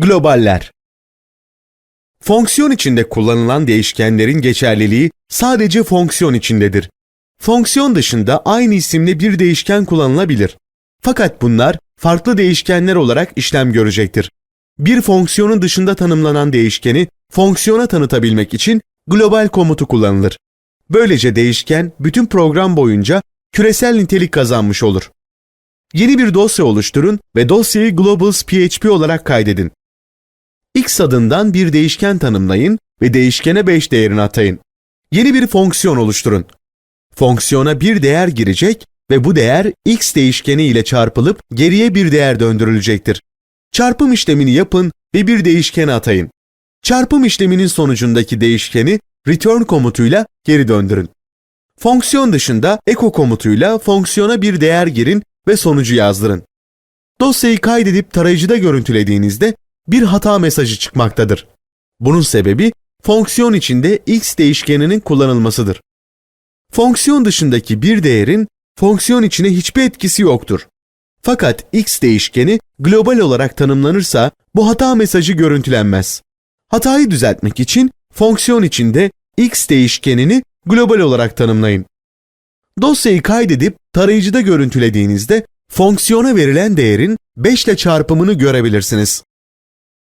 Globaller Fonksiyon içinde kullanılan değişkenlerin geçerliliği sadece fonksiyon içindedir. Fonksiyon dışında aynı isimli bir değişken kullanılabilir. Fakat bunlar farklı değişkenler olarak işlem görecektir. Bir fonksiyonun dışında tanımlanan değişkeni fonksiyona tanıtabilmek için global komutu kullanılır. Böylece değişken bütün program boyunca küresel nitelik kazanmış olur. Yeni bir dosya oluşturun ve dosyayı globals.php olarak kaydedin. X adından bir değişken tanımlayın ve değişkene 5 değerini atayın. Yeni bir fonksiyon oluşturun. Fonksiyona bir değer girecek ve bu değer x değişkeni ile çarpılıp geriye bir değer döndürülecektir. Çarpım işlemini yapın ve bir değişkene atayın. Çarpım işleminin sonucundaki değişkeni return komutuyla geri döndürün. Fonksiyon dışında echo komutuyla fonksiyona bir değer girin ve sonucu yazdırın. Dosyayı kaydedip tarayıcıda görüntülediğinizde bir hata mesajı çıkmaktadır. Bunun sebebi fonksiyon içinde x değişkeninin kullanılmasıdır. Fonksiyon dışındaki bir değerin fonksiyon içine hiçbir etkisi yoktur. Fakat x değişkeni global olarak tanımlanırsa bu hata mesajı görüntülenmez. Hatayı düzeltmek için fonksiyon içinde x değişkenini global olarak tanımlayın. Dosyayı kaydedip tarayıcıda görüntülediğinizde fonksiyona verilen değerin 5 ile çarpımını görebilirsiniz.